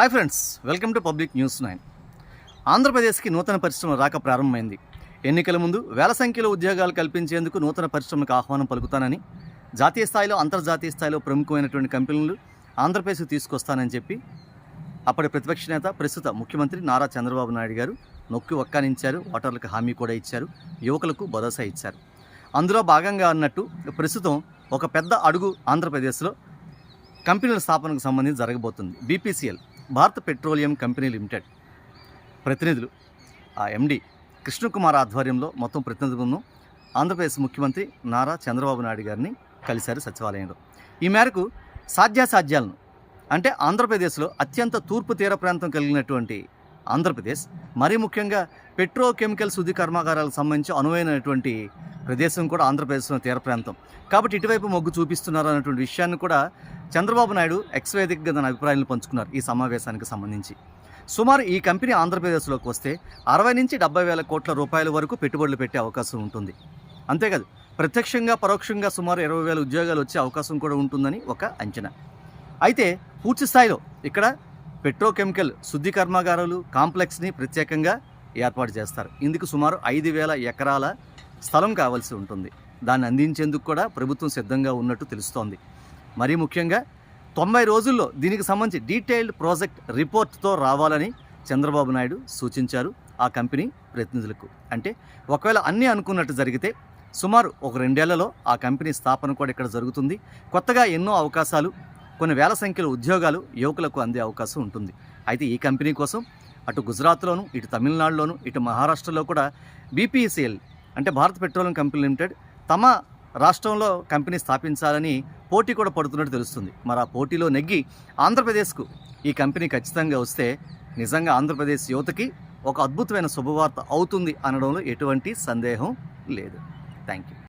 Hi friends welcome to public news nine. ఆంధ్రప్రదేశ్కి నూతన పరిశ్రమ రాక ప్రారంభమైంది. ఎన్నికల ముందు వేల సంఖ్యలో ఉద్యోగాలు కల్పించేందుకు నూతన పరిశ్రమకు ఆహ్వానం పలుకుతానని జాతీయ స్థాయిలో అంతర్జాతీయ స్థాయిలో ప్రముఖమైనటువంటి కంపెనీలు ఆంధ్రప్రదేశ్కు తీసుకొస్తానని చెప్పి అప్పటి ప్రతిపక్ష నేత ప్రస్తుత ముఖ్యమంత్రి నారా చంద్రబాబు నాయుడు గారు నొక్కి ఒక్కానించారు ఓటర్లకు హామీ కూడా ఇచ్చారు యువకులకు భరోసా ఇచ్చారు. అందులో భాగంగా అన్నట్టు ప్రస్తుతం ఒక పెద్ద అడుగు ఆంధ్రప్రదేశ్లో కంపెనీల స్థాపనకు సంబంధించి జరగబోతుంది. బీపీసీఎల్. భారత పెట్రోలియం కంపెనీ లిమిటెడ్ ప్రతినిధులు ఆ ఎండి కృష్ణకుమార్ ఆధ్వర్యంలో మొత్తం ప్రతినిధి బృందం ఆంధ్రప్రదేశ్ ముఖ్యమంత్రి నారా చంద్రబాబు నాయుడు గారిని కలిశారు సచివాలయంలో. ఈ మేరకు సాధ్యాసాధ్యాలను అంటే ఆంధ్రప్రదేశ్లో అత్యంత తూర్పు తీర ప్రాంతం కలిగినటువంటి ఆంధ్రప్రదేశ్ మరీ ముఖ్యంగా పెట్రోకెమికల్ శుద్ధి కర్మాగారాలకు సంబంధించి అనువైనటువంటి ప్రదేశం కూడా ఆంధ్రప్రదేశ్లో తీర ప్రాంతం. కాబట్టి ఇటువైపు మొగ్గు చూపిస్తున్నారు అన్నటువంటి విషయాన్ని కూడా చంద్రబాబు నాయుడు ఎక్స్ వేదికగా తన అభిప్రాయాలను పంచుకున్నారు ఈ సమావేశానికి సంబంధించి. సుమారు ఈ కంపెనీ ఆంధ్రప్రదేశ్లోకి వస్తే అరవై నుంచి డెబ్బై వేల కోట్ల రూపాయల వరకు పెట్టుబడులు పెట్టే అవకాశం ఉంటుంది. అంతేకాదు ప్రత్యక్షంగా పరోక్షంగా సుమారు ఇరవై వేల ఉద్యోగాలు వచ్చే అవకాశం కూడా ఉంటుందని ఒక అంచనా. అయితే పూర్తి స్థాయిలో ఇక్కడ పెట్రోకెమికల్ శుద్ధి కర్మాగారాలు కాంప్లెక్స్ని ప్రత్యేకంగా ఏర్పాటు చేస్తారు. ఇందుకు సుమారు ఐదు వేల ఎకరాల స్థలం కావాల్సి ఉంటుంది. దాన్ని అందించేందుకు కూడా ప్రభుత్వం సిద్ధంగా ఉన్నట్టు తెలుస్తోంది. మరీ ముఖ్యంగా తొంభై రోజుల్లో దీనికి సంబంధించి డీటెయిల్డ్ ప్రాజెక్ట్ రిపోర్ట్తో రావాలని చంద్రబాబు నాయుడు సూచించారు ఆ కంపెనీ ప్రతినిధులకు. అంటే ఒకవేళ అన్నీ అనుకున్నట్టు జరిగితే సుమారు ఒక రెండేళ్ళలో ఆ కంపెనీ స్థాపన కూడా ఇక్కడ జరుగుతుంది. కొత్తగా ఎన్నో అవకాశాలు కొన్ని వేల సంఖ్యలో ఉద్యోగాలు యువకులకు అందే అవకాశం ఉంటుంది. అయితే ఈ కంపెనీ కోసం అటు గుజరాత్లోను ఇటు తమిళనాడులోను ఇటు మహారాష్ట్రలో కూడా బీపీసీఎల్ అంటే భారత్ పెట్రోలియం కంపెనీ లిమిటెడ్ తమ రాష్ట్రంలో కంపెనీ స్థాపించాలని పోటీ కూడా పడుతున్నట్టు తెలుస్తుంది. మరి ఆ పోటీలో నెగ్గి ఆంధ్రప్రదేశ్కు ఈ కంపెనీ ఖచ్చితంగా వస్తే నిజంగా ఆంధ్రప్రదేశ్ యువతకి ఒక అద్భుతమైన శుభవార్త అవుతుంది అనడంలో ఎటువంటి సందేహం లేదు. Thank you